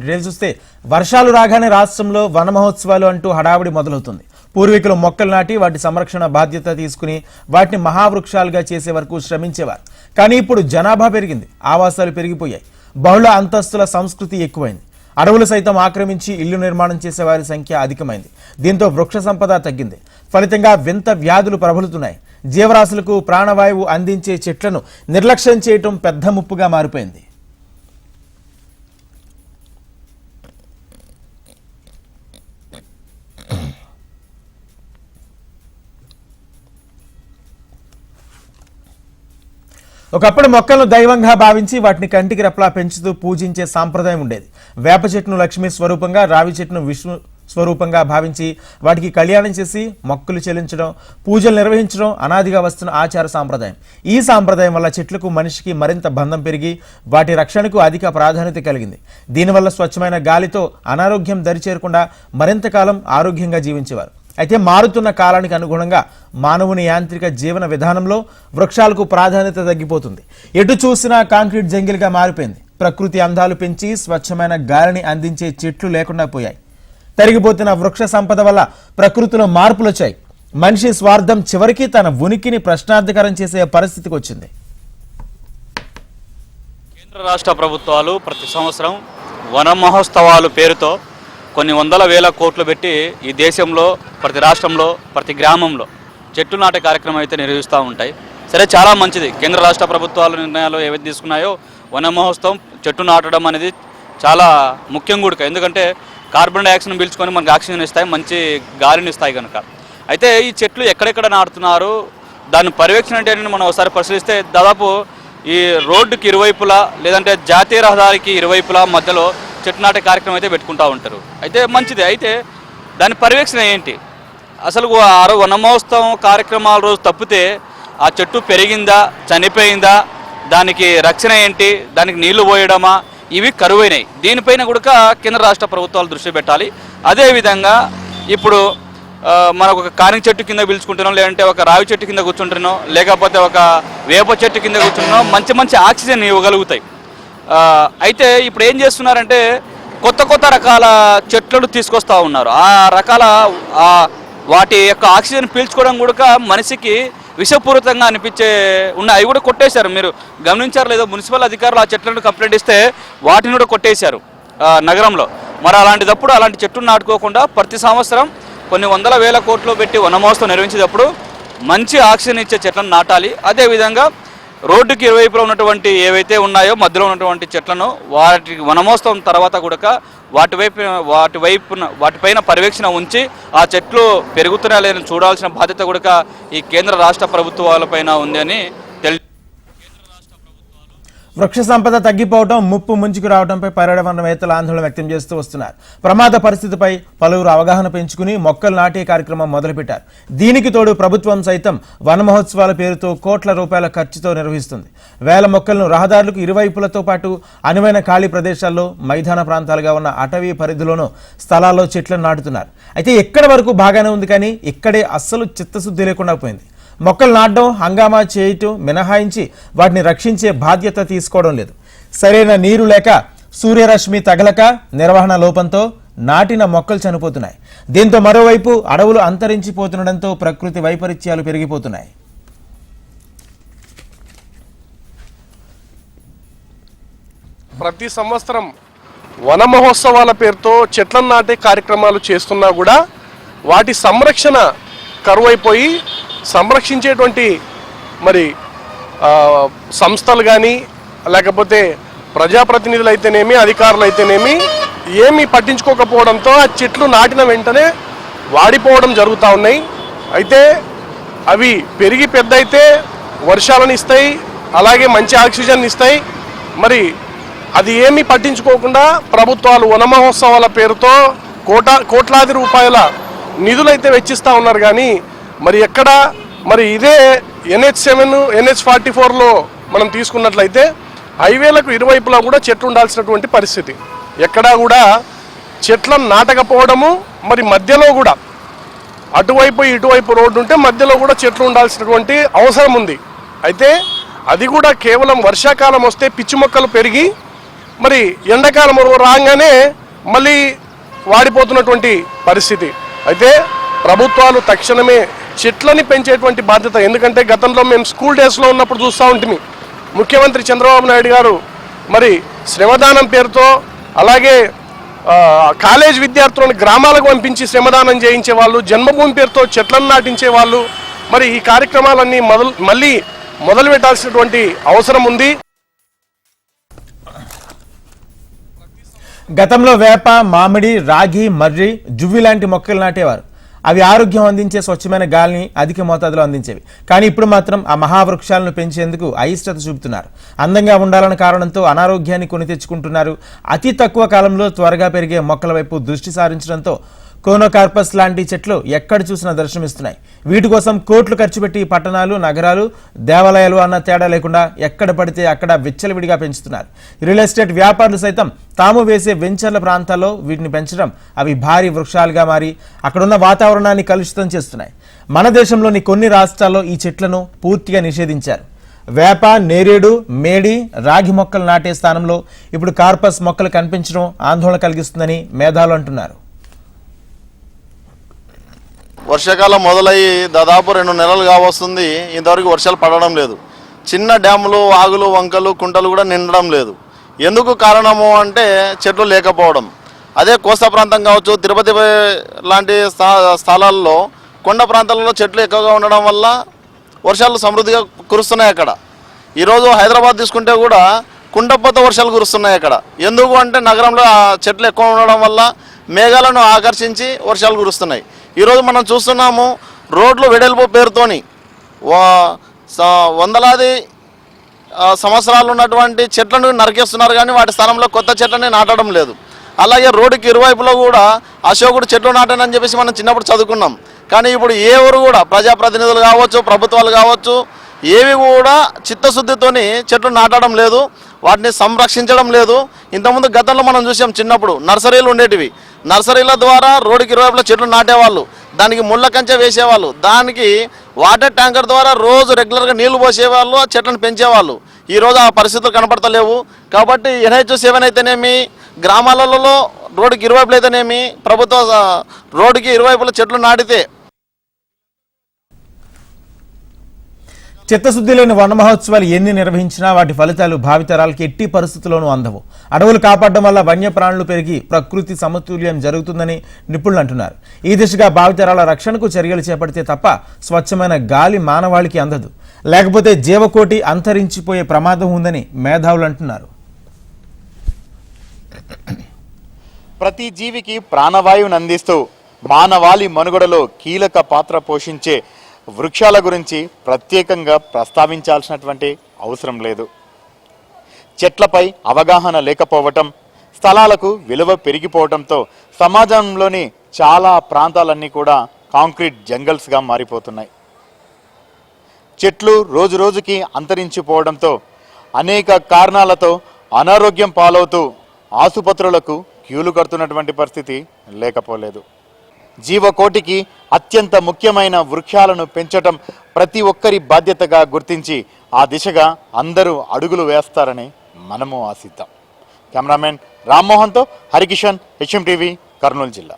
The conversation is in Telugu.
డీటెయిల్స్ చూస్తే వర్షాలు రాగానే రాష్ట్రంలో వన మహోత్సవాలు అంటూ హడావిడి మొదలవుతుంది. పూర్వీకులు మొక్కలు నాటి వాటి సంరక్షణ బాధ్యత తీసుకుని వాటిని మహావృక్షాలుగా చేసే వరకు శ్రమించేవారు. కానీ ఇప్పుడు జనాభా పెరిగింది ఆవాసాలు పెరిగిపోయాయి బహుళ అంతస్తుల సంస్కృతి ఎక్కువైంది. అడవులు సైతం ఆక్రమించి ఇల్లు నిర్మాణం చేసే వారి సంఖ్య అధికమైంది. దీంతో వృక్ష సంపద తగ్గింది. ఫలితంగా వింత వ్యాధులు ప్రబలుతున్నాయి. జీవరాశులకు ప్రాణవాయువు అందించే చెట్లను నిర్లక్ష్యం చేయటం పెద్ద ముప్పుగా మారిపోయింది. ఒకప్పుడు మొక్కలను దైవంగా భావించి వాటిని కంటికి రెప్పలా పెంచుతూ పూజించే సాంప్రదాయం ఉండేది. వేప చెట్టును లక్ష్మీ స్వరూపంగా రావి చెట్టును విష్ణు స్వరూపంగా భావించి వాటికి కళ్యాణం చేసి మొక్కులు చెల్లించడం పూజలు నిర్వహించడం అనాదిగా వస్తున్న ఆచార సాంప్రదాయం. ఈ సాంప్రదాయం వల్ల చెట్లకు మనిషికి మరింత బంధం పెరిగి వాటి రక్షణకు అధిక ప్రాధాన్యత కలిగింది. దీనివల్ల స్వచ్ఛమైన గాలితో అనారోగ్యం దరిచేరకుండా మరింత కాలం ఆరోగ్యంగా జీవించేవారు. అయితే మారుతున్న కాలానికి అనుగుణంగా మానవుని యాంత్రిక జీవన విధానంలో వృక్షాలకు ప్రాధాన్యత తగ్గిపోతుంది. ఎటు చూసినా కాంక్రీట్ జంగిల్గా మారిపోయింది. ప్రకృతి అందాలు పెంచి స్వచ్ఛమైన గాలిని అందించే చెట్లు లేకుండా పోయాయి. తరిగిపోతున్న వృక్ష సంపద వల్ల ప్రకృతిలో మార్పులు వచ్చాయి. మనిషి స్వార్థం చివరికి తన ఉనికిని ప్రశ్నార్థకరం చేసే పరిస్థితికి వచ్చింది. కేంద్ర రాష్ట్ర ప్రభుత్వాలు ప్రతి సంవత్సరం వన మహోత్సవాలు పేరుతో కొన్ని వందల వేల కోట్లు పెట్టి ఈ దేశంలో ప్రతి రాష్ట్రంలో ప్రతి గ్రామంలో చెట్టు నాటే కార్యక్రమం అయితే నిర్వహిస్తూ ఉంటాయి. సరే చాలా మంచిది. కేంద్ర రాష్ట్ర ప్రభుత్వాలు నిర్ణయాలు ఏవైతే తీసుకున్నాయో వన మహోత్సవం చెట్టు నాటడం అనేది చాలా ముఖ్యం కూడా ఎందుకంటే కార్బన్ డైఆక్సైడ్ పీల్చుకొని మనకు ఆక్సిజన్ ఇస్తాయి మంచి గాలిని ఇస్తాయి కనుక అయితే ఈ చెట్లు ఎక్కడెక్కడ నాటుతున్నారు దాని పర్యవేక్షణ అంటే మనం ఒకసారి పరిశీలిస్తే దాదాపు ఈ రోడ్డుకి ఇరువైపులా లేదంటే జాతీయ రహదారికి ఇరువైపులా మధ్యలో చెట్టు నాటే కార్యక్రమం అయితే పెట్టుకుంటూ ఉంటారు. అయితే మంచిది. అయితే దాని పర్యవేక్షణ ఏంటి? అసలు ఆ వనమహోత్సవం కార్యక్రమాల రోజు తప్పితే ఆ చెట్టు పెరిగిందా చనిపోయిందా దానికి రక్షణ ఏంటి దానికి నీళ్ళు పోయడమా ఇవి కరువైనాయి. దీనిపైన కూడా కేంద్ర రాష్ట్ర ప్రభుత్వాలు దృష్టి పెట్టాలి. అదేవిధంగా ఇప్పుడు ఆ, ఒక కాని చెట్టు కింద పిలుచుకుంటున్నాం లేదంటే ఒక రావి చెట్టు కింద కూర్చుంటున్నాం లేకపోతే ఒక వేప చెట్టు కింద కూర్చుంటున్నాం మంచి మంచి ఆక్సిజన్ ఇవ్వగలుగుతాయి. అయితే ఇప్పుడు ఏం చేస్తున్నారంటే కొత్త కొత్త రకాల చెట్లను తీసుకొస్తా ఉన్నారు. ఆ రకాల వాటి యొక్క ఆక్సిజన్ పీల్చుకోవడం కూడా మనిషికి విషపూరితంగా అనిపించే ఉన్నాయి. అవి కూడా కొట్టేశారు. మీరు గమనించారు లేదో మున్సిపల్ అధికారులు ఆ చెట్లను కంప్లైంట్ ఇస్తే వాటిని కూడా కొట్టేశారు నగరంలో. మరి అలాంటిదప్పుడు అలాంటి చెట్టును నాటుకోకుండా ప్రతి సంవత్సరం కొన్ని వందల వేల కోట్లు పెట్టి వనమహోత్సవం నిర్వహించేటప్పుడు మంచి ఆక్సిజన్ ఇచ్చే చెట్లను నాటాలి. అదేవిధంగా రోడ్డుకి ఇరువైపులో ఉన్నటువంటి ఏవైతే ఉన్నాయో మధ్యలో ఉన్నటువంటి చెట్లను వాటి వనమోత్సవం తర్వాత కూడా వాటి వైపు వాటి వైపున వాటిపైన పర్యవేక్షణ ఉంచి ఆ చెట్లు పెరుగుతున్నా లేదని చూడాల్సిన బాధ్యత కూడా ఈ కేంద్ర రాష్ట్ర ప్రభుత్వాలపైన ఉంది అని వృక్ష సంపద తగ్గిపోవడం ముప్పు ముంచుకు రావడంపై పర్యావరణవేత్తలు ఆందోళన వ్యక్తం చేస్తూ వస్తున్నారు. ప్రమాద పరిస్థితిపై పలువురు అవగాహన పెంచుకుని మొక్కలు నాటే కార్యక్రమం మొదలుపెట్టారు. దీనికి తోడు ప్రభుత్వం సైతం వన మహోత్సవాల పేరుతో కోట్ల రూపాయల ఖర్చుతో నిర్వహిస్తుంది. వేల మొక్కలను రహదారులకు ఇరువైపులతో పాటు అనువైన ఖాళీ ప్రదేశాల్లో మైదాన ప్రాంతాలుగా ఉన్న అటవీ పరిధిలోనూ స్థలాల్లో చెట్లను నాటుతున్నారు. అయితే ఎక్కడ వరకు బాగానే ఉంది కానీ ఇక్కడే అస్సలు చిత్తశుద్ధి లేకుండా పోయింది. మొక్కలు నాటడం హంగామా చేయటం మినహాయించి వాటిని రక్షించే బాధ్యత తీసుకోవడం లేదు. సరైన నీరు లేక సూర్యరశ్మి తగలక నిర్వహణ లోపంతో నాటిన మొక్కలు చనిపోతున్నాయి. దీంతో మరోవైపు అడవులు అంతరించిపోతుండడంతో ప్రకృతి వైపరీత్యాలు పెరిగిపోతున్నాయి. ప్రతి సంవత్సరం వన మహోత్సవాల పేరుతో చెట్లను నాటే కార్యక్రమాలు చేస్తున్నా కూడా వాటి సంరక్షణ కరువైపోయి సంరక్షించేటువంటి మరి సంస్థలు కానీ లేకపోతే ప్రజాప్రతినిధులు అయితేనేమి అధికారులు అయితేనేమి ఏమీ పట్టించుకోకపోవడంతో ఆ చెట్లు నాటిన వెంటనే వాడిపోవడం జరుగుతూ ఉన్నాయి. అయితే అవి పెరిగి పెద్ద అయితే వర్షాలను ఇస్తాయి అలాగే మంచి ఆక్సిజన్ ఇస్తాయి. మరి అది ఏమీ పట్టించుకోకుండా ప్రభుత్వాలు వనమహోత్సవాల పేరుతో కోట కోట్లాది రూపాయల నిధులైతే వెచ్చిస్తూ ఉన్నారు కానీ మరి ఎక్కడ? మరి ఇదే ఎన్హెచ్ సెవెన్ ఎన్హెచ్ ఫార్టీ ఫోర్లో మనం తీసుకున్నట్లయితే హైవేలకు ఇరువైపులా కూడా చెట్లు ఉండాల్సినటువంటి పరిస్థితి. ఎక్కడా కూడా చెట్లను నాటకపోవడము మరి మధ్యలో కూడా అటువైపు ఇటువైపు రోడ్డు ఉంటే మధ్యలో కూడా చెట్లు ఉండాల్సినటువంటి అవసరం ఉంది. అయితే అది కూడా కేవలం వర్షాకాలం వస్తే పిచ్చి మొక్కలు పెరిగి మరి ఎండాకాలం రాగానే మళ్ళీ వాడిపోతున్నటువంటి పరిస్థితి. అయితే ప్రభుత్వాలు తక్షణమే చెట్లని పెంచేటువంటి బాధ్యత. ఎందుకంటే గతంలో మేము స్కూల్ డేస్లో ఉన్నప్పుడు చూస్తూ ఉంటుంది ముఖ్యమంత్రి చంద్రబాబు నాయుడు గారు మరి శ్రమదానం పేరుతో అలాగే కాలేజ్ విద్యార్థులను గ్రామాలకు పంపించి శ్రమదానం చేయించే వాళ్ళు జన్మభూమి పేరుతో చెట్లను నాటించే వాళ్ళు మరి ఈ కార్యక్రమాలన్నీ మొదలు మళ్ళీ మొదలు పెట్టాల్సినటువంటి అవసరం ఉంది. గతంలో వేప మామిడి రాగి మర్రి జువ్వి లాంటి మొక్కలు నాటేవారు. అవి ఆరోగ్యం అందించే స్వచ్ఛమైన గాలిని అధిక మోతాదులో అందించేవి. కానీ ఇప్పుడు మాత్రం ఆ మహావృక్షాలను పెంచేందుకు అయిష్టత చూపుతున్నారు. అందంగా ఉండాలన్న కారణంతో అనారోగ్యాన్ని కొని తెచ్చుకుంటున్నారు. అతి తక్కువ కాలంలో త్వరగా పెరిగే మొక్కల వైపు దృష్టి సారించడంతో కోనోకార్పస్ లాంటి చెట్లు ఎక్కడ చూసినా దర్శనమిస్తున్నాయి. వీటి కోసం కోట్లు ఖర్చు పెట్టి పట్టణాలు నగరాలు దేవాలయాలు అన్న తేడా లేకుండా ఎక్కడ పడితే అక్కడ విచ్చలవిడిగా పెంచుతున్నారు. రియల్ ఎస్టేట్ వ్యాపారులు సైతం తాము వేసే వెంచర్ల ప్రాంతాల్లో వీటిని పెంచడం అవి భారీ వృక్షాలుగా మారి అక్కడున్న వాతావరణాన్ని కలుషితం చేస్తున్నాయి. మన దేశంలోని కొన్ని రాష్ట్రాల్లో ఈ చెట్లను పూర్తిగా నిషేధించారు. వేప నేరేడు మేడి రాగి మొక్కలు నాటే స్థానంలో ఇప్పుడు కార్పస్ మొక్కలు కనిపించడం ఆందోళన కలిగిస్తుందని మేధావులు అంటున్నారు. వర్షాకాలం మొదలయ్యి దాదాపు రెండు నెలలు కావస్తుంది ఇంతవరకు వర్షాలు పడడం లేదు. చిన్న డ్యాములు ఆగులు వంకలు కుంటలు కూడా నిండడం లేదు. ఎందుకు కారణము అంటే చెట్లు లేకపోవడం. అదే కోస్తా ప్రాంతం కావచ్చు తిరుపతి లాంటి స్థా- స్థలాల్లో కొండ ప్రాంతాలలో చెట్లు ఎక్కువగా ఉండడం వల్ల వర్షాలు సమృద్ధిగా కురుస్తున్నాయి అక్కడ. ఈరోజు హైదరాబాద్ తీసుకుంటే కూడా కుండపోత వర్షాలు కురుస్తున్నాయి అక్కడ. ఎందుకు అంటే నగరంలో చెట్లు ఎక్కువ ఉండడం వల్ల మేఘాలను ఆకర్షించి వర్షాలు కురుస్తున్నాయి. ఈరోజు మనం చూస్తున్నాము రోడ్లు వెడల్పు పేరుతోని. వందలాది సంవత్సరాలు ఉన్నటువంటి చెట్లను నరికేస్తున్నారు కానీ వాటి స్థానంలో కొత్త చెట్లని నాటడం లేదు. అలాగే రోడ్డుకి ఇరువైపులో కూడా అశోకుడు చెట్లు నాటానని చెప్పేసి మనం చిన్నప్పుడు చదువుకున్నాం. కానీ ఇప్పుడు ఏ కూడా ప్రజాప్రతినిధులు కావచ్చు ప్రభుత్వాలు కావచ్చు ఏవి కూడా చిత్తశుద్ధితోని చెట్లు నాటడం లేదు వాటిని సంరక్షించడం లేదు. ఇంతకుముందు గతంలో మనం చూసాం చిన్నప్పుడు నర్సరీలు ఉండేటివి. నర్సరీల ద్వారా రోడ్డుకి ఇరువైపులా చెట్లు నాటేవాళ్ళు. దానికి ముళ్ళ కంచె వేసేవాళ్ళు. దానికి వాటర్ ట్యాంకర్ ద్వారా రోజు రెగ్యులర్గా నీళ్ళు పోసేవాళ్ళు ఆ చెట్లను పెంచేవాళ్ళు. ఈరోజు ఆ పరిస్థితులు కనపడతలేవు. కాబట్టి ఎన్హెచ్ సెవెన్ అయితేనేమి గ్రామాలలో రోడ్డుకి ఇరువైపులు అయితేనేమి ప్రభుత్వ రోడ్డుకి ఇరువైపుల చెట్లు నాటితే చిత్తశుద్ధి లేని వన మహోత్సవాలు ఎన్ని నిర్వహించినా వాటి ఫలితాలు భావితరాలకి ఎట్టి పరిస్థితుల్లోనూ అందవు. అడవులు కాపాడడం వల్ల వన్యప్రాణులు పెరిగి ప్రకృతి సమతుల్యం జరుగుతుందని నిపుణులు అంటున్నారు. ఈ దిశగా భావితరాల రక్షణకు చర్యలు చేపడితే తప్ప స్వచ్ఛమైన గాలి మానవాళికి అందదు. లేకపోతే జీవకోటి అంతరించిపోయే ప్రమాదం ఉందని మేధావులు అంటున్నారు. ప్రతి జీవికి ప్రాణవాయువుని అందిస్తూ మానవాళి మనుగడలో కీలక పాత్ర పోషించే వృక్షాల గురించి ప్రత్యేకంగా ప్రస్తావించాల్సినటువంటి అవసరం లేదు. చెట్లపై అవగాహన లేకపోవటం స్థలాలకు విలువ పెరిగిపోవటంతో సమాజంలోని చాలా ప్రాంతాలన్నీ కూడా కాంక్రీట్ జంగల్స్గా మారిపోతున్నాయి. చెట్లు రోజు రోజుకి అంతరించిపోవడంతో అనేక కారణాలతో అనారోగ్యం పాలవుతూ ఆసుపత్రులకు క్యూలు కడుతున్నటువంటి పరిస్థితి లేకపోలేదు. జీవకోటికి అత్యంత ముఖ్యమైన వృక్షాలను పెంచటం ప్రతి ఒక్కరి బాధ్యతగా గుర్తించి ఆ దిశగా అందరూ అడుగులు వేస్తారని మనము ఆశిద్దాం. కెమెరామెన్ రామ్మోహన్తో హరికిషన్ హెచ్ఎం టీవీ కర్నూలు జిల్లా.